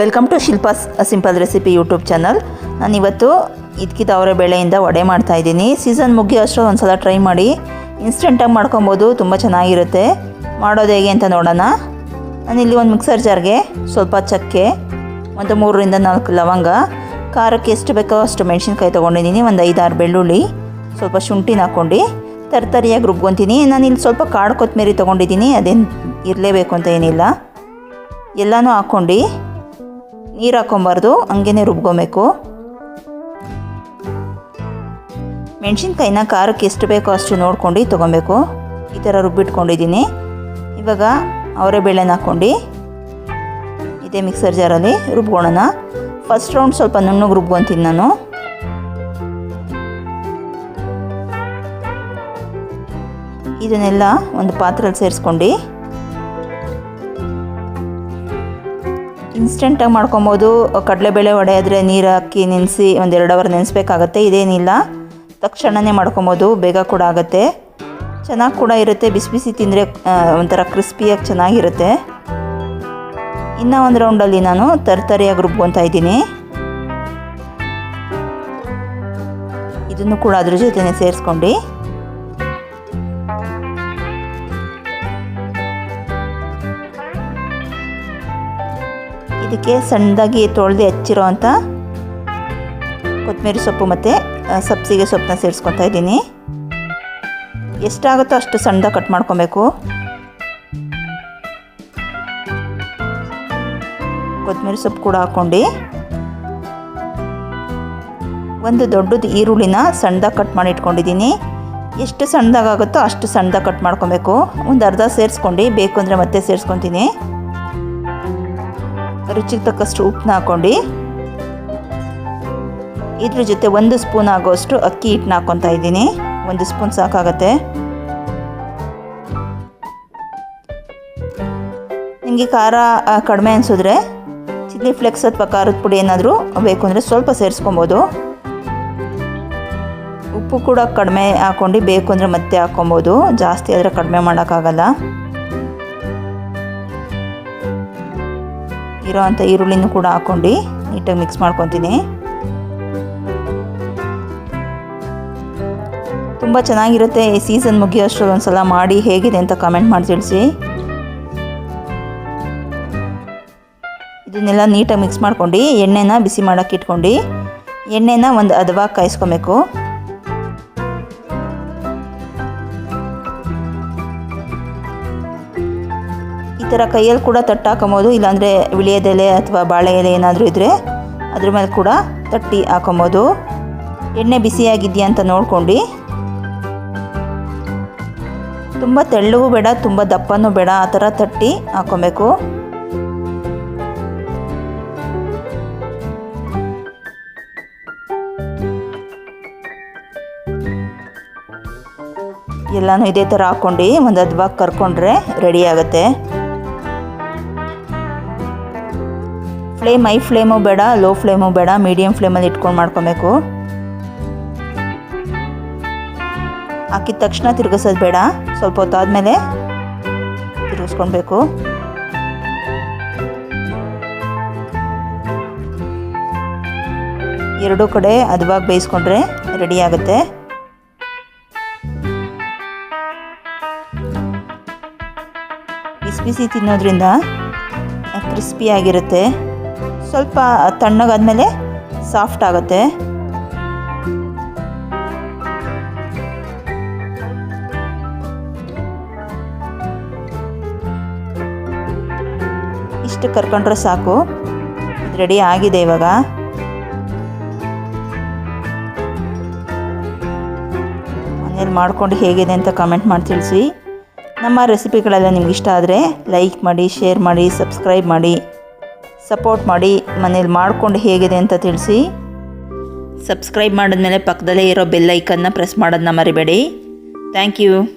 Welcome to Shilpa's simple recipe YouTube channel ನಾನಿವತ್ತು ಇದಕ್ಕಿದ ಅವರ ಬೆಳೆಯಿಂದ ವಡೆ ಮಾಡ್ತಾ ಇದ್ದೀನಿ. ಸೀಸನ್ ಮುಗಿಯೋ ಅಷ್ಟು ಒಂದು ಸಲ ಟ್ರೈ ಮಾಡಿ ಇನ್ಸ್ಟೆಂಟಾಗಿ ಮಾಡ್ಕೊಬೋದು, ತುಂಬ ಚೆನ್ನಾಗಿರುತ್ತೆ. ಮಾಡೋದು ಹೇಗೆ ಅಂತ ನೋಡೋಣ. ನಾನಿಲ್ಲಿ ಒಂದು ಮಿಕ್ಸರ್ ಜಾರ್ಗೆ ಸ್ವಲ್ಪ ಚಕ್ಕೆ, ಒಂದು ಮೂರರಿಂದ ನಾಲ್ಕು ಲವಂಗ, ಖಾರಕ್ಕೆ ಎಷ್ಟು ಬೇಕೋ ಅಷ್ಟು ಮೆಣಸಿನ್ಕಾಯಿ ತೊಗೊಂಡಿದ್ದೀನಿ, ಒಂದು ಐದಾರು ಬೆಳ್ಳುಳ್ಳಿ, ಸ್ವಲ್ಪ ಶುಂಠಿನ ಹಾಕ್ಕೊಂಡು ತರ್ತರಿಯಾಗಿ ರುಬ್ಕೊತೀನಿ. ನಾನಿಲ್ಲಿ ಸ್ವಲ್ಪ ಕಾಡು ಕೊತ್ತಂಬರಿ ತೊಗೊಂಡಿದ್ದೀನಿ, ಅದೇನು ಇರಲೇಬೇಕು ಅಂತ ಏನಿಲ್ಲ. ಎಲ್ಲನೂ ಹಾಕ್ಕೊಂಡು ನೀರು ಹಾಕ್ಕೊಬಾರ್ದು ಹಂಗೇ ರುಬ್ಕೊಬೇಕು. ಮೆಣಸಿನ್ಕಾಯಿನ ಖಾರಕ್ಕೆ ಎಷ್ಟು ಬೇಕೋ ಅಷ್ಟು ನೋಡ್ಕೊಂಡು ತೊಗೊಬೇಕು. ಈ ಥರ ರುಬ್ಬಿಟ್ಕೊಂಡಿದ್ದೀನಿ. ಇವಾಗ ಅವರೇ ಬೇಳೆನ ಹಾಕ್ಕೊಂಡು ಇದೇ ಮಿಕ್ಸರ್ ಜಾರಲ್ಲಿ ರುಬ್ಕೊಳ್ಳೋಣ ಫಸ್ಟ್ ರೌಂಡ್ ಸ್ವಲ್ಪ ನುಣ್ಣಗೆ ರುಬ್ಕೊತೀನಿ ನಾನು. ಇದನ್ನೆಲ್ಲ ಒಂದು ಪಾತ್ರೆಯಲ್ಲಿ ಸೇರಿಸ್ಕೊಂಡು ಇನ್ಸ್ಟೆಂಟಾಗಿ ಮಾಡ್ಕೊಬೋದು. ಕಡಲೆಬೇಳೆ ಆದರೆ ನೀರು ಹಾಕಿ ನೆನೆಸಿ ಒಂದು ಎರಡು ಅವರ್ ನೆನೆಸ್ಬೇಕಾಗತ್ತೆ, ಇದೇನಿಲ್ಲ. ತಕ್ಷಣವೇ ಮಾಡ್ಕೊಬೋದು, ಬೇಗ ಕೂಡ ಆಗುತ್ತೆ. ಚೆನ್ನಾಗಿ ಕೂಡ ಇರುತ್ತೆ, ಬಿಸಿ ಬಿಸಿ ತಿಂದರೆ ಒಂಥರ ಕ್ರಿಸ್ಪಿಯಾಗಿ ಚೆನ್ನಾಗಿರುತ್ತೆ. ಇನ್ನೂ ಒಂದು ರೌಂಡಲ್ಲಿ ನಾನು ತರ್ತರಿಯಾಗಿ ರುಬ್ಕೊತಾ ಇದ್ದೀನಿ. ಇದನ್ನು ಕೂಡ ಅದ್ರ ಜೊತೆನೆ ಸೇರಿಸ್ಕೊಂಡು. ಇದಕ್ಕೆ ಸಣ್ಣದಾಗಿ ತೊಳೆದು ಹಚ್ಚಿರೋ ಅಂಥ ಕೊತ್ತಂಬರಿ ಸೊಪ್ಪು ಮತ್ತು ಸಬ್ಸಿಗೆ ಸೊಪ್ಪನ್ನ ಸೇರಿಸ್ಕೊತಾ ಇದ್ದೀನಿ. ಎಷ್ಟಾಗುತ್ತೋ ಅಷ್ಟು ಸಣ್ಣದಾಗಿ ಕಟ್ ಮಾಡ್ಕೊಬೇಕು. ಕೊತ್ತಂಬರಿ ಸೊಪ್ಪು ಕೂಡ ಹಾಕ್ಕೊಂಡು ಒಂದು ದೊಡ್ಡದು ಈರುಳ್ಳಿನ ಸಣ್ಣದಾಗಿ ಕಟ್ ಮಾಡಿ ಇಟ್ಕೊಂಡಿದ್ದೀನಿ. ಎಷ್ಟು ಸಣ್ಣದಾಗುತ್ತೋ ಅಷ್ಟು ಸಣ್ಣದಾಗಿ ಕಟ್ ಮಾಡ್ಕೊಬೇಕು. ಒಂದು ಅರ್ಧ ಸೇರಿಸ್ಕೊಂಡು, ಬೇಕು ಅಂದರೆ ಮತ್ತೆ ಸೇರಿಸ್ಕೊತೀನಿ. ರುಚಿಗೆ ತಕ್ಕಷ್ಟು ಉಪ್ಪನ್ನ ಹಾಕ್ಕೊಂಡು, ಇದ್ರ ಜೊತೆ ಒಂದು ಸ್ಪೂನ್ ಆಗೋಷ್ಟು ಅಕ್ಕಿ ಹಿಟ್ಟನ್ನ ಹಾಕ್ಕೊತಾ ಇದ್ದೀನಿ. ಒಂದು ಸ್ಪೂನ್ ಸಾಕಾಗತ್ತೆ. ನಿಮಗೆ ಖಾರ ಕಡಿಮೆ ಅನಿಸಿದ್ರೆ ಚಿಲ್ಲಿ ಫ್ಲೆಕ್ಸ್ ಅಥವಾ ಖಾರದ ಪುಡಿ ಏನಾದರೂ ಬೇಕು ಅಂದರೆ ಸ್ವಲ್ಪ ಸೇರಿಸ್ಕೊಬೋದು. ಉಪ್ಪು ಕೂಡ ಕಡಿಮೆ ಹಾಕ್ಕೊಂಡು ಬೇಕು ಅಂದರೆ ಮತ್ತೆ ಹಾಕ್ಕೊಬೋದು. ಜಾಸ್ತಿ ಆದರೆ ಕಡಿಮೆ ಮಾಡೋಕ್ಕಾಗಲ್ಲ. ಇರೋ ಅಂಥ ಈರುಳ್ಳಿನೂ ಕೂಡ ಹಾಕ್ಕೊಂಡು ನೀಟಾಗಿ ಮಿಕ್ಸ್ ಮಾಡ್ಕೊತೀನಿ. ತುಂಬ ಚೆನ್ನಾಗಿರುತ್ತೆ ಈ ಸೀಸನ್ ಮುಗಿಯೋಷ್ಟು ಒಂದು ಸಲ ಮಾಡಿ ಹೇಗಿದೆ ಅಂತ ಕಮೆಂಟ್ ಮಾಡಿ ತಿಳಿಸಿ. ಇದನ್ನೆಲ್ಲ ನೀಟಾಗಿ ಮಿಕ್ಸ್ ಮಾಡ್ಕೊಂಡು ಎಣ್ಣೆನ ಬಿಸಿ ಮಾಡೋಕ್ಕೆ ಇಟ್ಕೊಂಡು ಎಣ್ಣೆನ ಒಂದು ಹದವಾಗಿ ಕಾಯಿಸ್ಕೊಬೇಕು. ಈ ಥರ ಕೈಯಲ್ಲಿ ಕೂಡ ತಟ್ಟು ಹಾಕೊಬೋದು, ಇಲ್ಲಾಂದರೆ ವಿಳಿಯದೆಲೆ ಅಥವಾ ಬಾಳೆ ಎಲೆ ಏನಾದರೂ ಇದ್ದರೆ ಅದ್ರ ಮೇಲೆ ಕೂಡ ತಟ್ಟಿ ಹಾಕೊಬೋದು. ಎಣ್ಣೆ ಬಿಸಿಯಾಗಿದೆಯಾ ಅಂತ ನೋಡ್ಕೊಂಡು. ತುಂಬ ತೆಳ್ಳವೂ ಬೇಡ, ತುಂಬ ದಪ್ಪನೂ ಬೇಡ, ಆ ಥರ ತಟ್ಟಿ ಹಾಕೊಬೇಕು. ಎಲ್ಲನೂ ಇದೇ ಥರ ಹಾಕ್ಕೊಂಡು ಒಂದು ಹದ್ವಾಗಿ ಕರ್ಕೊಂಡ್ರೆ ರೆಡಿ ಆಗುತ್ತೆ. ಫ್ಲೇಮ್ ಐ ಫ್ಲೇಮು ಬೇಡ ಲೋ ಫ್ಲೇಮು ಬೇಡ ಮೀಡಿಯಮ್ ಫ್ಲೇಮಲ್ಲಿ ಇಟ್ಕೊಂಡು ಮಾಡ್ಕೊಬೇಕು. ಹಾಕಿದ ತಕ್ಷಣ ತಿರುಗಿಸೋದು ಬೇಡ, ಸ್ವಲ್ಪ ಹೊತ್ತಾದಮೇಲೆ ತಿರುಗಿಸ್ಕೊಳ್ಬೇಕು. ಎರಡೂ ಕಡೆ ಅದುವಾಗ ಬೇಯಿಸ್ಕೊಂಡ್ರೆ ರೆಡಿ ಆಗುತ್ತೆ. ಬಿಸಿ ಬಿಸಿ ತಿನ್ನೋದ್ರಿಂದ ಕ್ರಿಸ್ಪಿಯಾಗಿರುತ್ತೆ ಸ್ವಲ್ಪ ತಣ್ಣಗಾದ್ಮೇಲೆ ಸಾಫ್ಟ್ ಆಗುತ್ತೆ. ಇಷ್ಟು ಕರ್ಕೊಂಡ್ರೆ ಸಾಕು. ರೆಡಿ ಆಗಿದೆ ಇವಾಗ. ಮನೇಲಿ ಮಾಡಿಕೊಂಡು ಹೇಗಿದೆ ಅಂತ ಕಮೆಂಟ್ ಮಾಡಿ ತಿಳಿಸಿ. ನಮ್ಮ ರೆಸಿಪಿಗಳೆಲ್ಲ ನಿಮ್ಗೆ ಇಷ್ಟ ಆದರೆ ಲೈಕ್ ಮಾಡಿ ಶೇರ್ ಮಾಡಿ ಸಬ್ಸ್ಕ್ರೈಬ್ ಮಾಡಿ. ಸಪೋರ್ಟ್ ಮಾಡಿ ಮನೇಲಿ ಮಾಡಿಕೊಂಡು ಹೇಗಿದೆ ಅಂತ ತಿಳಿಸಿ. ಸಬ್ಸ್ಕ್ರೈಬ್ ಮಾಡಿದ್ಮೇಲೆ ಪಕ್ಕದಲ್ಲೇ ಇರೋ ಬೆಲ್ ಐಕನ್ನ ಪ್ರೆಸ್ ಮಾಡೋದನ್ನ ಮರಿಬೇಡಿ. Thank you.